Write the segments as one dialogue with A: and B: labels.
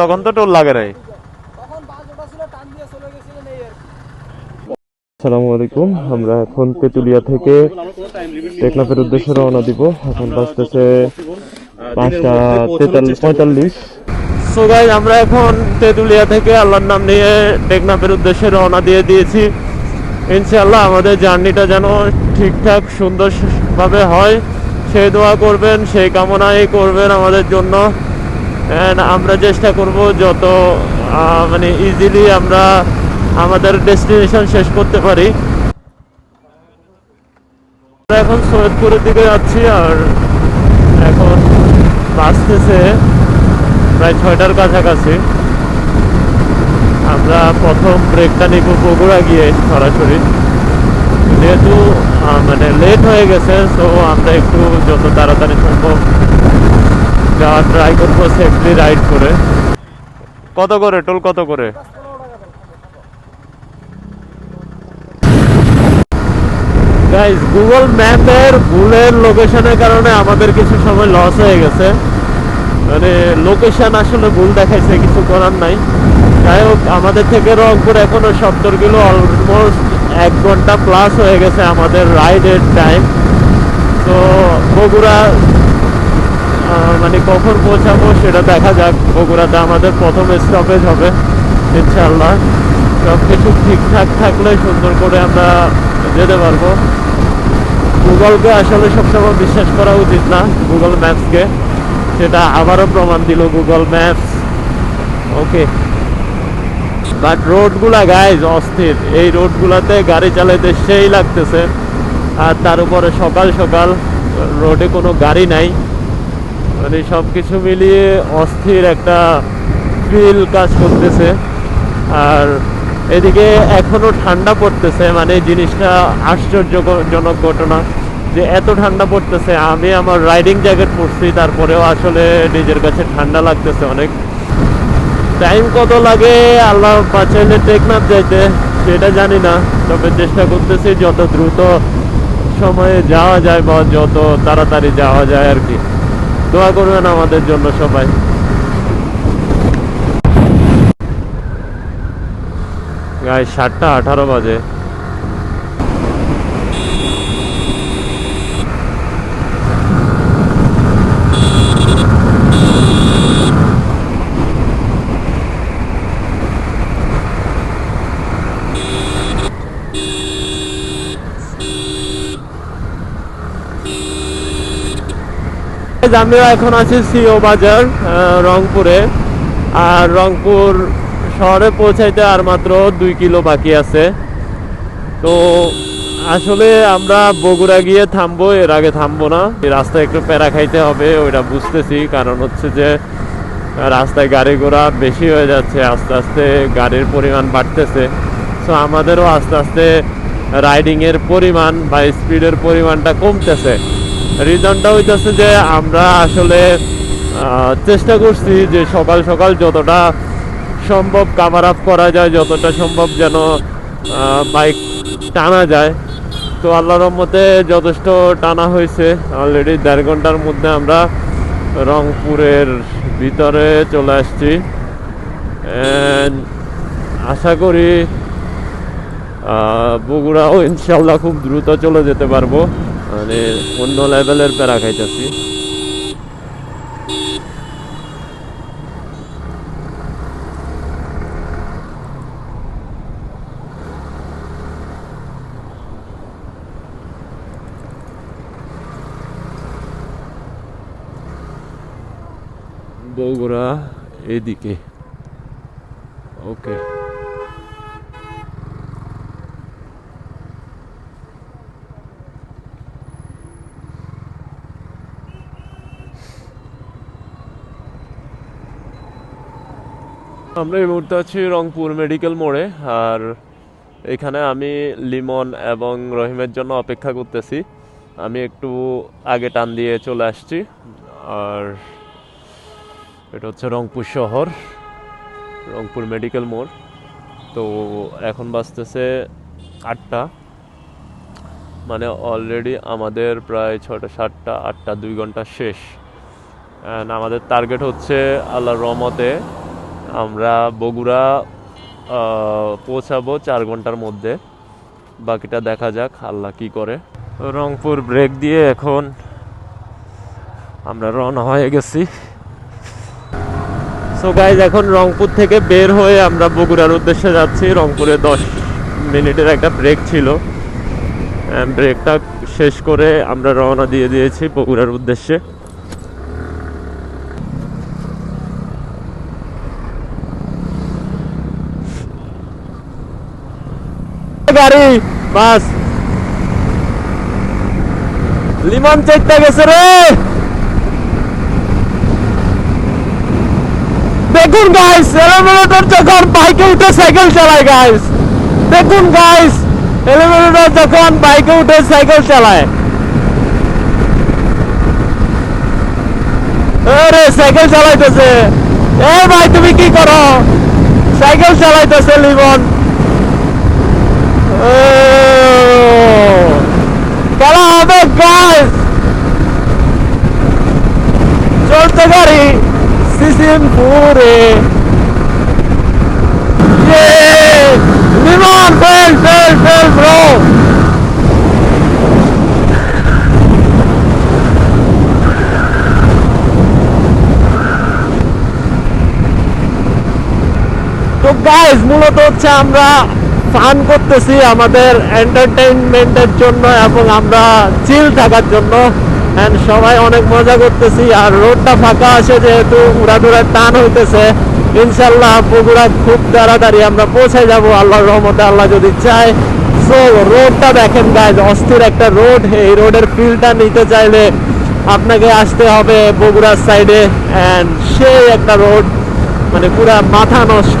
A: তখন তো টোল লাগে নাই। আসসালামু আলাইকুম আমরা এখন তেতুলিয়া থেকে টেকনাফের উদ্দেশ্যে রওনা দিব। এখন বাজতেছে পাঁচটা তেতাল্লিশ পঁয়তাল্লিশ। সো গাইজ আমরা এখন তেতুলিয়া থেকে আল্লাহর নাম নিয়ে টেকনাফের উদ্দেশ্যে রওনা দিয়ে দিয়েছি। ইনশাআল্লাহ আমাদের জার্নিটা যেন ঠিকঠাক সুন্দরভাবে হয়। সেই দোয়া করবেন সেই কামনাই করবেন আমাদের জন্য। আমরা চেষ্টা করব যত মানে ইজিলি আমরা আমাদের ডেস্টিনেশন শেষ করতে পারি। আমরা এখন সৈয়দপুরের দিকে যাচ্ছি আর এখন বাঁচতেছে প্রায় ছয়টার কাছাকাছি। আমরা প্রথম ব্রেকটা নিব বগুড়া গিয়ে সরাসরি। যেহেতু মানে লেট হয়ে গেছে সো আমরা একটু যত তাড়াতাড়ি সম্ভব ট্রাই করব সেফলি রাইড করে। কত করে টোল কত করে? গাইজ গুগল ম্যাপের ভুলের লোকেশনের কারণে আমাদের কিছু সময় লস হয়ে গেছে। মানে লোকেশন আসলে ভুল দেখাইছে, কিছু করার নাই। যাই হোক, আমাদের থেকে রংপুর এখনও সত্তর কিলো অলমোস্ট এক ঘণ্টা প্লাস হয়ে গেছে আমাদের রাইডের টাইম তো বগুড়া মানে কখন পৌঁছাবো সেটা দেখা যাক। বগুড়াতে আমাদের প্রথম স্টপেজ হবে ইনশাল্লাহ সব কিছু ঠিকঠাক থাকলে সুন্দর করে আমরা যেতে পারব। গুগলকে আসলে সবসময় বিশ্বাস করা উচিত না, গুগল ম্যাপসকে। সেটা আবারও প্রমাণ দিল গুগল ম্যাপস। ওকে। বাট রোডগুলা গাইজ অস্থির। এই রোডগুলাতে গাড়ি চালাইতে সেই লাগতেছে। আর তার উপরে সকাল সকাল রোডে কোনো গাড়ি নাই। মানে সব কিছু মিলিয়ে অস্থির একটা ফিল কাজ করতেছে। আর এদিকে এখনও ঠান্ডা পড়তেছে মানে জিনিসটা আশ্চর্যজনক ঘটনা যে এত ঠান্ডা পড়তেছে। আমি আমার রাইডিং জ্যাকেট পরছি, তারপরেও আসলে নিজের কাছে ঠান্ডা লাগতেছে অনেক। টাইম কত লাগে? আল্লাহ বাঁচাইলে টেকনাফ যাইতে, সেটা জানি না। তবে চেষ্টা করতেছি, যত দ্রুত সময়ে যাওয়া যায় বা যত তাড়াতাড়ি যাওয়া যায় আর কি। দোয়া করবেন আমাদের জন্য সবাই। গায়ে সাতটা আঠারো বাজে। আমিও এখন আছি সিও বাজার রংপুরে। আর রংপুর শহরে পৌঁছাইতে আর মাত্র দুই কিলো বাকি আছে। তো আসলে আমরা বগুড়া গিয়ে থামবো, এর আগে থামবো না। রাস্তায় একটু প্যারা খাইতে হবে, ওইটা বুঝতেছি। কারণ হচ্ছে যে, রাস্তায় গাড়ি ঘোড়া বেশি হয়ে যাচ্ছে, আস্তে আস্তে গাড়ির পরিমাণ বাড়তেছে। সো আমাদেরও আস্তে আস্তে রাইডিংয়ের পরিমাণ বা স্পিডের পরিমাণটা কমতেছে। রিজনটা হইতেছে যে আমরা আসলে চেষ্টা করছি যে সকাল সকাল যতটা সম্ভব কাভার আপ করা যায়, যতটা সম্ভব যেন বাইক টানা যায়। তো আল্লাহ রহমতে যথেষ্ট টানা হয়েছে। অলরেডি দেড় ঘণ্টার মধ্যে আমরা রংপুরের ভিতরে চলে আসছি। আশা করি বগুড়াও ইনশাল্লাহ খুব দ্রুত চলে যেতে পারব। মানে অন্য লেভেলের প্যারা খাইতেছি। বগুড়া এদিকে। ওকে। আমরা এই মুহূর্তে আছি রংপুর মেডিকেল মোড়ে, আর এখানে আমি লিমন এবং রহিমের জন্য অপেক্ষা করতেছি। আমি একটু আগে টান দিয়ে চলে আসছি, আর এটা হচ্ছে রংপুর শহর, রংপুর মেডিকেল মোড়। তো এখন বাজতেছে আটটা মানে অলরেডি আমাদের প্রায় ছটা সাতটা, আটটা, দুই ঘণ্টা শেষ। অ্যান্ড আমাদের টার্গেট হচ্ছে আল্লাহর রহমতে আমরা বগুড়া পৌঁছাবো চার ঘণ্টার মধ্যে। বাকিটা দেখা যাক, আল্লাহ কি করে। রংপুর ব্রেক দিয়ে এখন আমরা রওনা হয়ে গেছি। সো গাইজ এখন রংপুর থেকে বের হয়ে আমরা বগুড়ার উদ্দেশ্যে যাচ্ছি। রংপুরে দশ মিনিটের একটা ব্রেক ছিল। ব্রেকটা শেষ করে আমরা রওনা দিয়ে দিয়েছি বগুড়ার উদ্দেশ্যে। গাড়ি, বাস। লিমন চেকটা গেছে রে। দেখুন গাইস এলিমিনেটর যখন বাইকে উঠে সাইকেল চালায় গাইস দেখুন গাইস এলিমিনেটর যখন বাইকে উঠে সাইকেল চালায়। আরে, সাইকেল চালাইতেছে। এ ভাই, তুমি কি করো? সাইকেল চালাইতেছে লিমন। ও খেলা হবে গাইস চলতে গাড়ি সিসিমপুরে Yeah! বিমান ফেল ফেল ফেল ব্রো তো গাইস মূলত হচ্ছে আমরা ফান করতেছি আমাদের এন্টারটেইনমেন্টের জন্য এবং আমরা চিল থাকার জন্য। অ্যান্ড সবাই অনেক মজা করতেছি আর রোডটা ফাঁকা আছে যেহেতু উড়াদুড়ার টান হইতেছে। ইনশাল্লাহ বগুড়া খুব তাড়াতাড়ি আমরা পৌঁছে যাব, আল্লাহর রহমতে আল্লাহ যদি চায়। সো রোডটা দেখেন গাইজ অস্থির একটা রোড এই রোডের ফিলটা নিতে চাইলে আপনাকে আসতে হবে বগুড়ার সাইডে অ্যান্ড সেই একটা রোড মানে পুরা মাথা নষ্ট।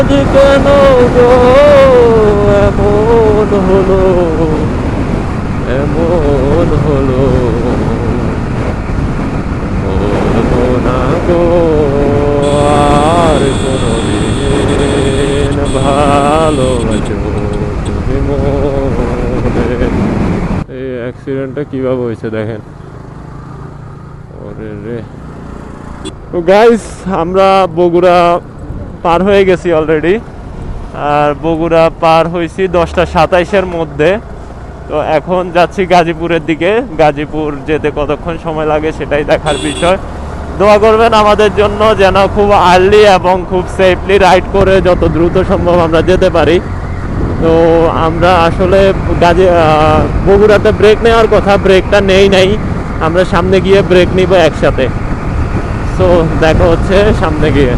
A: আজ কেন গো এমন হলো? এমন হলো? আর কোনদিন ভালোবাসো তুমি মনে। এই অ্যাক্সিডেন্টটা কীভাবে হয়েছে দেখেন। ওরে রে। তো গাইস আমরা বগুড়া পার হয়ে গেছি অলরেডি আর বগুড়া পার হয়েছি দশটা সাতাইশের মধ্যে। তো এখন যাচ্ছি গাজীপুরের দিকে। গাজীপুর যেতে কতক্ষণ সময় লাগে সেটাই দেখার বিষয়। দোয়া করবেন আমাদের জন্য যেন খুব আর্লি এবং খুব সেফলি রাইড করে যত দ্রুত সম্ভব আমরা যেতে পারি। তো আমরা আসলে গাজী বগুড়াতে ব্রেক নেওয়ার কথা ব্রেকটা নেই নাই। আমরা সামনে গিয়ে ব্রেক নিব একসাথে। সো দেখা হচ্ছে সামনে গিয়ে।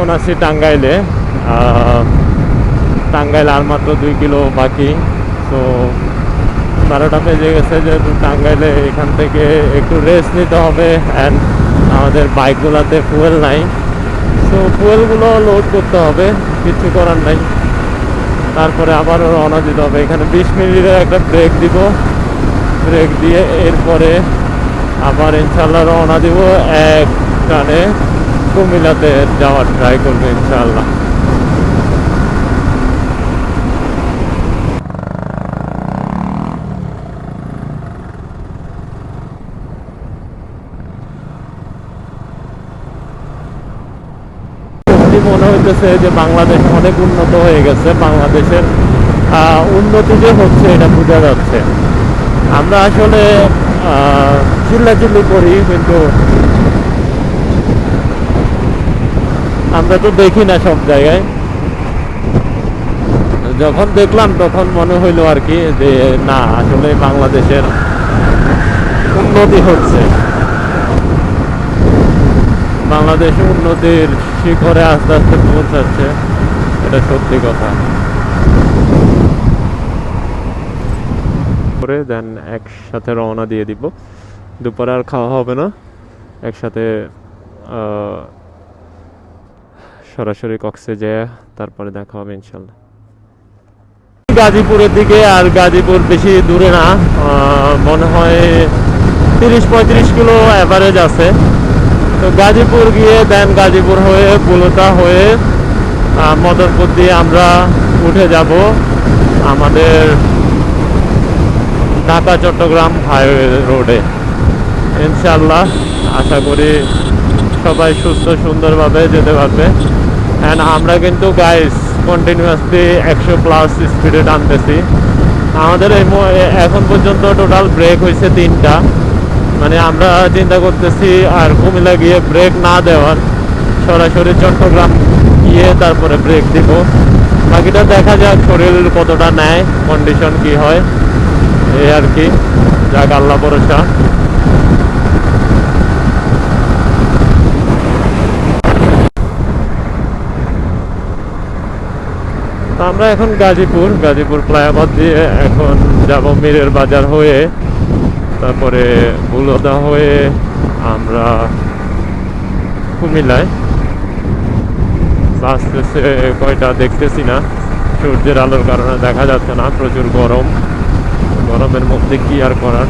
A: এখন আছি টাঙ্গাইলে। টাঙ্গাইল আর মাত্র দুই কিলো বাকি। তো বারোটা বেজে গেছে যেহেতু টাঙ্গাইলে এখান থেকে একটু রেস্ট নিতে হবে অ্যান্ড আমাদের বাইকগুলোতে ফুয়েল নাই। তো ফুয়েলগুলো লোড করতে হবে, কিছু করার নাই। তারপরে আবারও রওনা দিতে হবে। এখানে বিশ মিনিটের একটা ব্রেক দিব। ব্রেক দিয়ে এরপরে আবার ইনশাল্লাহ রওনা দিব এক টানে। কুমিল্লাতে যাওয়ার ট্রাই করব ইনশাল্লাহ মনে হইতেছে যে বাংলাদেশ অনেক উন্নত হয়ে গেছে, বাংলাদেশের উন্নতি যে হচ্ছে এটা বোঝা যাচ্ছে। আমরা আসলে চিল্লাচিল্লি করি, কিন্তু আমরা তো দেখি না সব জায়গায়। যখন দেখলাম, তখন মনে হইল আর কি যে, না, আসলে বাংলাদেশের উন্নতি হচ্ছে। বাংলাদেশ উন্নতির শিখরে আস্তে আস্তে পৌঁছাচ্ছে, এটা সত্যি কথা। করে দেন একসাথে রওনা দিয়ে দিব। দুপুরে আর খাওয়া হবে না। একসাথে সরাসরি কক্সে যেয়ে তারপরে দেখা হবে ইনশাল্লাহ। গাজীপুরের দিকে আর গাজীপুর বেশি দূরে না মনে হয় তিরিশ পঁয়ত্রিশ কিলো অ্যাভারেজ আছে। তো গাজীপুর গিয়ে দেন গাজীপুর হয়ে বুলতা হয়ে আহ, মদনপুর দিয়ে আমরা উঠে যাব আমাদের ঢাকা চট্টগ্রাম হাইওয়ে রোডে। ইনশাল্লাহ আশা করি সবাই সুস্থ সুন্দরভাবে যেতে পারবে। অ্যান্ড আমরা কিন্তু গাইস কন্টিনিউয়াসলি একশো প্লাস স্পিডে টানতেছি। আমাদের এই এখন পর্যন্ত টোটাল ব্রেক হয়েছে তিনটা। মানে আমরা চিন্তা করতেছি আর কুমিল্লা গিয়ে ব্রেক না দেওয়ার, সরাসরি চট্টগ্রাম গিয়ে তারপরে ব্রেক দিব। বাকিটা দেখা যাক শরীর কতটা নেয় কন্ডিশন কি হয়, এই আর কি। যাক, আল্লাহ ভরসা। আমরা এখন গাজীপুর গাজীপুর ফ্লাইওভার দিয়ে এখন যাব মিরের বাজার হয়ে, তারপরে বুলদা হয়ে আমরা কুমিল্লায়। বাঁচতেছে কয়টা দেখতেছি না, সূর্যের আলোর কারণে দেখা যাচ্ছে না, প্রচুর গরম। গরমের মধ্যে কি আর করার?